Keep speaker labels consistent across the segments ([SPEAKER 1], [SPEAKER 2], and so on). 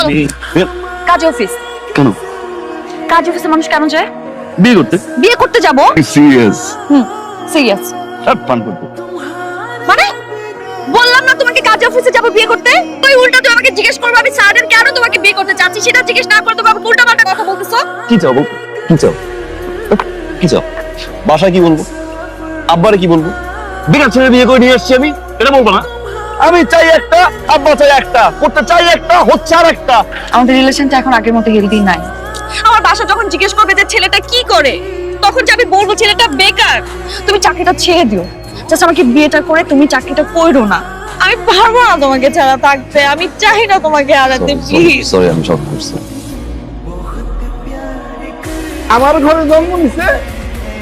[SPEAKER 1] কাজ অফিস।
[SPEAKER 2] কেন?
[SPEAKER 1] কাজ অফিসে মানুষ কেন যায়?
[SPEAKER 2] বিয়ে করতে।
[SPEAKER 1] বিয়ে করতে যাব?
[SPEAKER 2] সিরিয়াস
[SPEAKER 1] হুম সিরিয়াস
[SPEAKER 2] ফান করতে
[SPEAKER 1] মানে? বললাম না তোমাকে কাজ অফিসে যাব বিয়ে করতে? তুই উল্টা তুই আমাকে জিজ্ঞেস করবে আমি সারাদিন কেন তোমাকে বিয়ে করতে চাচ্ছি? সেটা জিজ্ঞেস না করে তুমি আমাকে উল্টা পাল্টা কথা বলতেছো?
[SPEAKER 2] কি চাও কি চাও? কি চাও? বাসায় কি বলব? আব্বারে কি বলব? বেকার ছেলে বিয়ে করে নিয়ে আসছি আমি এটা বলব না। আমি চাই একটা আব্বা চাই একটা করতে চাই একটা হচ্ছে আর একটা।
[SPEAKER 1] আমাদের রিলেশনটা এখন আগের মতো হেলদি নাই। আমার বাসা যখন জিজ্ঞেস করবে যে ছেলেটা কি করে তখন যে আমি বলব ছেলেটা বেকার। তুমি চাকরিটা ছেড়ে দিও। জাস্ট আমাকে বিয়েটা করে তুমি চাকরিটা করো না। আমি পারব না তোমাকে ছাড়া থাকতে আমি চাই না তোমাকে হারাতে প্লিজ
[SPEAKER 2] সরি আমি সব করছি।
[SPEAKER 3] আমার ঘরে জন্ম নিছে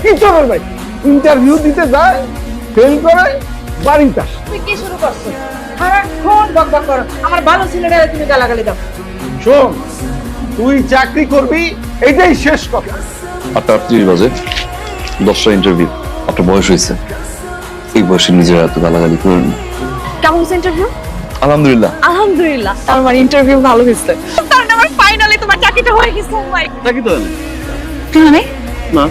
[SPEAKER 3] কি চোরের ভাই? ইন্টারভিউ দিতে যায় ফেল করে বাড়িতে আসে।
[SPEAKER 4] তুই কি শুরু করছ সারাক্ষণ বকবক করো। আমার ভালো তুমি গালাগালি দাও।
[SPEAKER 3] শোন তুই চাকরি করবি এটাই শেষ কথা।
[SPEAKER 2] আটটা আটত্রিশ বাজে দশটা ইন্টারভিউ আপনার বয়স হয়েছে। এই বয়সে নিজেরা এত গালাগালি করেন না।
[SPEAKER 1] কেমন ইন্টারভিউ
[SPEAKER 2] আলহামদুলিল্লাহ।
[SPEAKER 1] আলহামদুলিল্লাহ আমার ইন্টারভিউ ভালো হয়েছে। মানে আমার ফাইনালি তোমার চাকরিটা হয়ে গেছে Oh my
[SPEAKER 2] চাকরি তো
[SPEAKER 1] মানে?
[SPEAKER 2] না।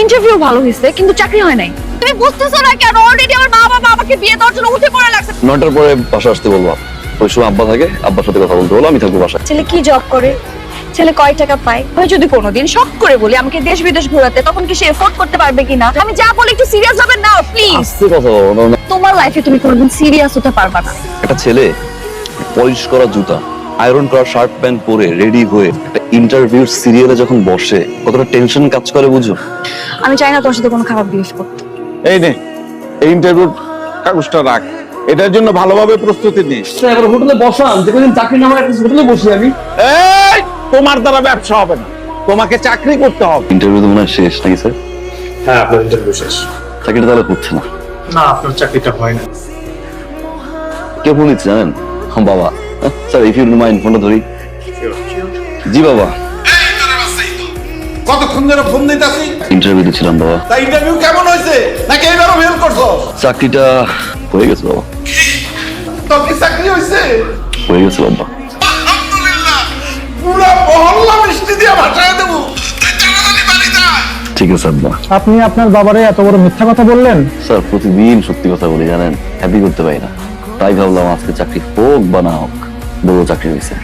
[SPEAKER 1] ইন্টারভিউ ভালো হয়েছে কিন্তু চাকরি হয় নাই। তুমি বুঝতেছো না কেন? অলরেডি আমার মা বাবা আমাকে বিয়ে দেওয়ার জন্য উঠে পড়ে লাগছে।
[SPEAKER 2] নয়টার পরে বাসা আসতে বলব। ওই সময় আব্বা থাকে আব্বার সাথে কথা বলতে বলো আমি থাকব বাসায়।
[SPEAKER 1] ছেলে কি জব করে? ছেলে কয় টাকা পায়? যদি কোনোদিন শখ করে বলি আমাকে দেশ বিদেশ ঘোরাতে তখন কি সে এফোর্ড করতে পারবে কিনা? আমি যা বলি একটু সিরিয়াস হবে না প্লিজ। তোমার লাইফে তুমি কোনোদিন সিরিয়াস হতে পারবা না।
[SPEAKER 2] একটা ছেলে পলিশ করা জুতা আয়রন করা শার্ট প্যান্ট পরে রেডি হয়ে একটা ইন্টারভিউ সিরিয়ালে যখন বসে কতটা টেনশন কাজ করে বুঝো?
[SPEAKER 1] আমি চাই না তোমার সাথে কোনো খারাপ জিনিস করতে।
[SPEAKER 3] এই নে এই ইন্টারভিউ কাগজটা রাখ। এটার জন্য ভালোভাবে প্রস্তুতি নিস
[SPEAKER 5] এবার হোটেলে বসাম যে কোনদিন চাকরি না হয় হোটেলে বসি আমি।
[SPEAKER 3] এই তোমার দ্বারা ব্যবসা হবে না। তোমাকে চাকরি করতে হবে।
[SPEAKER 2] ইন্টারভিউ তো মনে হয় শেষ নাকি স্যার?
[SPEAKER 5] হ্যাঁ আপনার ইন্টারভিউ শেষ।
[SPEAKER 2] চাকরিটা তাহলে করছে না।
[SPEAKER 5] না আপনার চাকরিটা হয় না।
[SPEAKER 2] কে ফোন দিচ্ছে জানেন? হ্যাঁ, বাবা। স্যার ইফ ইউ মাইন্ড ফোনটা ধরি। জি বাবা।
[SPEAKER 3] কতক্ষণ ধরে ফোন দিতেছি?
[SPEAKER 2] ইন্টারভিউ দিচ্ছিলাম বাবা।
[SPEAKER 3] তা ইন্টারভিউ কেমন হয়েছে? নাকি এবারও ফেল করছ?
[SPEAKER 2] চাকরিটা হয়ে গেছে বাবা।
[SPEAKER 3] তোর কি চাকরি হয়েছে?
[SPEAKER 2] হয়ে গেছে বাবা।
[SPEAKER 3] আলহামদুলিল্লাহ। পুরো মহল্লা মিষ্টি দিয়ে ভাসায় দেবো।
[SPEAKER 2] ঠিক আছে আব্বা।
[SPEAKER 6] আপনি আপনার বাবারে এত বড় মিথ্যা কথা বললেন?
[SPEAKER 2] স্যার প্রতিদিন সত্যি কথা বলি জানেন? হ্যাপি করতে পারি না। তাই ভাবলাম আজকে চাকরি হোক বা না হোক বড় চাকরি হয়েছে।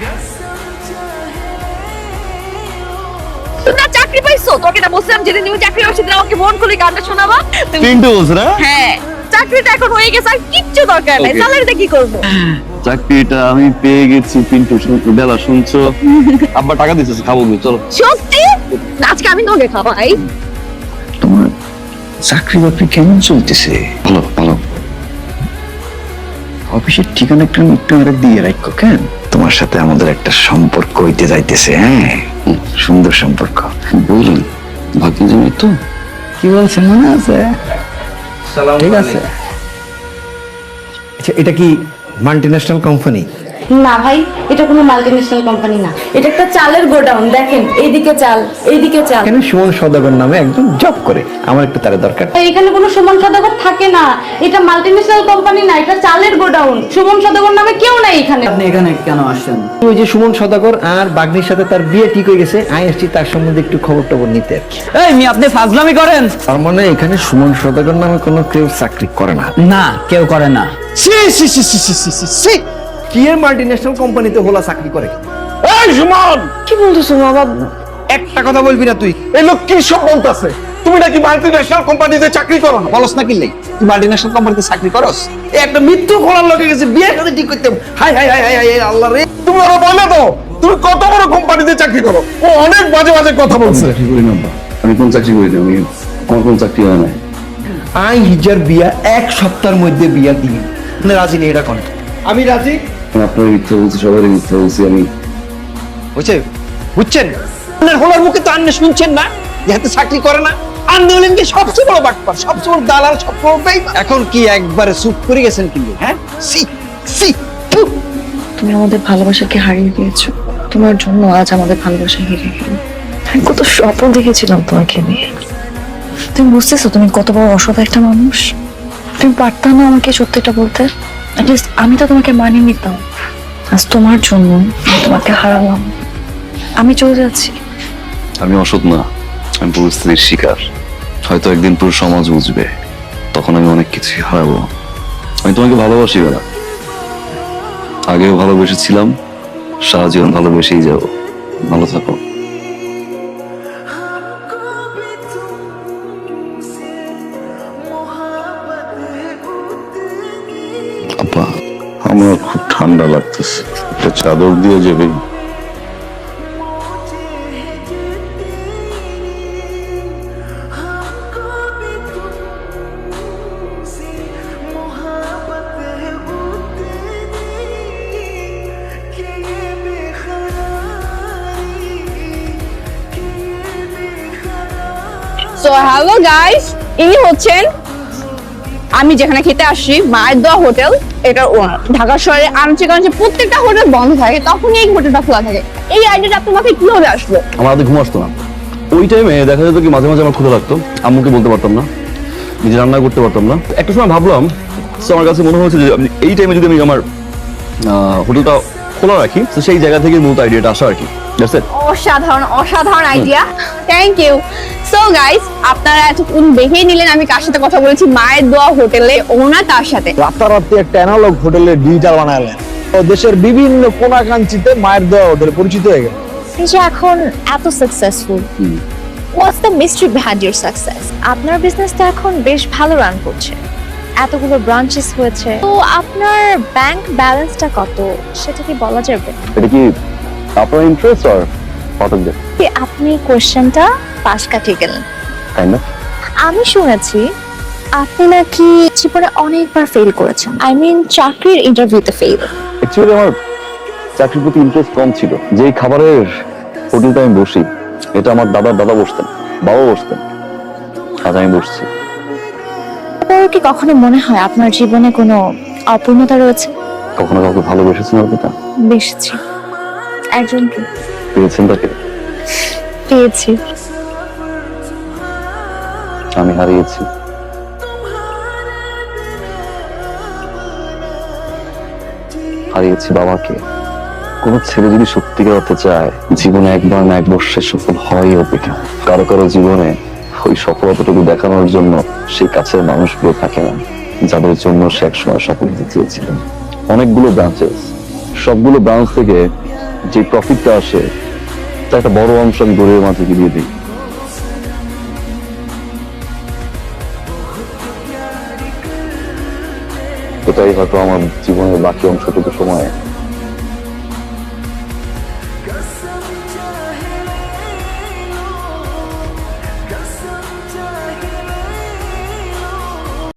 [SPEAKER 1] চাকরি পাইছো? তোকে না বলছিলাম যেদিন তুমি চাকরি সেদিন আমাকে মন খুলে গানটা শোনাবা।
[SPEAKER 2] তিনটে বলছে না?
[SPEAKER 1] হ্যাঁ। চাকরিটা এখন হয়ে গেছে আর কিচ্ছু দরকার নাই। স্যালারিটা কি করব?
[SPEAKER 2] চাকরিটা আমি পেয়ে গেছি পিন্টু বেলা শুনছো? আব্বা টাকা দিতেছে খাব চলো।
[SPEAKER 1] সত্যি? আজকে আমি তোকে খাওয়াই।
[SPEAKER 7] তোমার চাকরি বাকরি কেমন চলতেছে?
[SPEAKER 2] ভালো ভালো।
[SPEAKER 7] অফিসের ঠিকানা একটু একটু দিয়ে রাখো কেন? তোমার সাথে আমাদের একটা সম্পর্ক হইতে যাইতেছে হ্যাঁ? সুন্দর সম্পর্ক।
[SPEAKER 2] বলুন বাকি জমি তো।
[SPEAKER 7] কি বলছে মনে আছে? ঠিক আছে।
[SPEAKER 8] আচ্ছা এটা কি মাল্টিন্যাশনাল কোম্পানি
[SPEAKER 9] না ভাই এটা কোনো মাল্টিনেশনাল কোম্পানি না। এটা একটা চালের গোডাউন দেখেন এইদিকে চাল এইদিকে চাল।
[SPEAKER 8] কেন সুমন সদাগর নামে একজন জব করে আমার একটু তারে দরকার।
[SPEAKER 9] এখানে কোনো সুমন সদাগর থাকে না। এটা মাল্টিনেশনাল কোম্পানি না এটা চালের গোডাউন। সুমন সদাগর নামে কেউ নাই এখানে।
[SPEAKER 4] আপনি এখানে কেন আসেন
[SPEAKER 8] ওই যে সুমন সদাগর আর বাগনির সাথে তার বিয়ে ঠিক হয়ে গেছে আমি আসছি তার সম্বন্ধে একটু খবর টবর নিতে।
[SPEAKER 4] এই মি আপনি ফাজলামি করেন?
[SPEAKER 7] তার মানে এখানে সুমন সদাগর নামে কোনো কেউ চাকরি করে না?
[SPEAKER 4] না কেউ করে না।
[SPEAKER 8] সি সি সি সি সি সি কি এর মাল্টিন্যাশনাল কোম্পানিতে হোলা চাকরি করে?
[SPEAKER 3] এই সুমন!
[SPEAKER 1] কি বলতেছো বাবা?
[SPEAKER 8] একটা কথা বলবি না তুই।
[SPEAKER 3] এই লোক কি সব বলতেছে? তুমি নাকি মাল্টি ন্যাশনাল কোম্পানিতে চাকরি করো না?
[SPEAKER 8] বলস না কিনলেই তুই মাল্টিন্যাশনাল কোম্পানিতে চাকরি করস? এই একটা মৃত্যু খোলার লোকে গেছে বিয়ে সাথে ঠিক করতে হাই হাই হাই হাই হাই আল্লাহ রে।
[SPEAKER 3] তুমি ওরা বলে তো তুমি কত বড় কোম্পানিতে চাকরি করো? ও অনেক বাজে বাজে কথা বলছে।
[SPEAKER 2] চাকরি করি না আমি কোন চাকরি করি না? আমি আমার কোন চাকরি হয় না
[SPEAKER 8] আই হিজার বিয়া এক সপ্তাহের মধ্যে বিয়া মানে রাজি নেই এটা কোন। আমি রাজি?
[SPEAKER 2] আপনার মিথ্যা বলছি সবারই মিথ্যা বলছি আমি।
[SPEAKER 8] বুঝছে? বুঝছেন? আপনার হোলার মুখে তো আন্নে শুনছেন না যেহেতু চাকরি করে না। আন্নে হলেন কি সবচেয়ে বড় বাটপার সবচেয়ে বড় দালাল সবচেয়ে বড় বেঈমান। এখন কি একবারে চুপ করে গেছেন কিন্তু হ্যাঁ? সি সি।
[SPEAKER 1] তুমি আমাদের ভালোবাসাকে হারিয়ে দিয়েছ। তোমার জন্য আজ আমাদের ভালোবাসা হেরে গেল। আমি কত স্বপ্ন দেখেছিলাম তোমাকে নিয়ে। তুমি বুঝতেছো তুমি কত বড় অসৎ একটা মানুষ। তুমি পারতাম না আমাকে সত্যিটা বলতে। আমি তো তোমাকে মানিয়ে নিতাম।
[SPEAKER 10] আজ তোমার জন্য তোমাকে হারালাম। আমি চলে যাচ্ছি।
[SPEAKER 2] আমি অসৎ না। আমি পরিস্থিতির শিকার। হয়তো একদিন পুরো সমাজ বুঝবে। তখন আমি অনেক কিছুই হারাবো। আমি তোমাকে ভালোবাসি, বেলা। আগেও ভালোবেসেছিলাম সারা জীবন ভালোবেসেই যাব। ভালো থাকো।
[SPEAKER 11] আপা আমার খুব ঠান্ডা লাগতেছে। একটা চাদর দিয়ে যাবে।
[SPEAKER 10] সো হ্যালো গাইস ইনি হচ্ছেন আমি যেখানে খেতে আসছি, মায়ের দোয়া হোটেল এটার ওনার। ঢাকা শহরে আনছে কারণে প্রত্যেকটা হোটেল বন্ধ থাকে তখন এই হোটেলটা খোলা থাকে। এই আইডিয়াটা মাথায় কীভাবে আসলো?
[SPEAKER 2] আমার হাতে ঘুম আসতো না। ওই টাইমে দেখা যেত কি মাঝে মাঝে আমার ক্ষুধা লাগতো, আম্মুকে বলতে পারতাম না, নিজে রান্না করতে পারতাম না। একটা সময় ভাবলাম তো আমার কাছে মনে হয়েছে যে এই টাইমে যদি আমি আমার হোটেলটা খোলা রাখি তো সেই জায়গা থেকে মূলত আইডিয়াটা আসা আর কি.
[SPEAKER 10] অসাধারণ অসাধারণ idea thank you so guys আপনারা এতক্ষণ দেখেই নিলেন আমি কার সাথে কথা বলেছি? মায়ের দোয়া হোটেলে ওনা তার সাথে।
[SPEAKER 12] রাতারাতি একটা অ্যানালগ হোটেলের ডিজিটাল বানালেন। ও দেশের বিভিন্ন কোনাকাঞ্চিতে মায়ের দেওয়া হোটেল পরিচিত হয়ে গেল।
[SPEAKER 13] যে এখন এত successful what's the mystery behind success আপনার বিজনেসটা এখন বেশ ভালো রান করছে। এতগুলো ব্রাঞ্চেস হয়েছে। তো আপনার ব্যাংক ব্যালেন্সটা কত? সেটা কি বলা যাবে?
[SPEAKER 2] এটা কি আপনার ইন্টারেস্ট আর পাঠকদের
[SPEAKER 13] যে আপনি কোয়েশ্চেনটা পাশ কাটিয়ে গেলেন?
[SPEAKER 2] তাই না?
[SPEAKER 13] আমি শুনেছি আপনি নাকি জীবনে অনেকবার ফেল করেছেন। আই মিন চাকরির ইন্টারভিউতে ফেল
[SPEAKER 2] অ্যাকচুয়ালি আমার চাকরির প্রতি ইন্টারেস্ট কম ছিল। যেই খাবারের হোটেলটা আমি বসি এটা আমার দাদার দাদা বসতেন বাবা বসতেন। আজ আমি বসছি।
[SPEAKER 13] কি কখনো মনে হয় আপনার জীবনে কোনো অপূর্ণতা রয়েছে?
[SPEAKER 2] কখনো কাউকে ভালোবেসেছেন অর্পিতা
[SPEAKER 13] বেশি একজনকে
[SPEAKER 2] পেয়েছেন তাকে?
[SPEAKER 13] পেয়েছি।
[SPEAKER 2] আমি হারিয়েছি। হারিয়েছি বাবাকে। কোন ছেলে যদি সত্যিকার হতে চায় জীবনে একবার না এক বর্ষে সফল হয় অপেক্ষা। কারও কারও জীবনে ওই সফলতাটুকু দেখানোর জন্য সেই কাছের মানুষগুলো থাকে না যাদের জন্য সে একসময় সফল হতে চেয়েছিলেন অনেকগুলো ব্রাঞ্চেস সবগুলো ব্রাঞ্চ থেকে যে প্রফিটটা আসে তা একটা বড় অংশ আমি গরিবের মাঝে দিয়ে দিই। এটাই হয়তো আমার জীবনের বাকি অংশটুকু সময়ে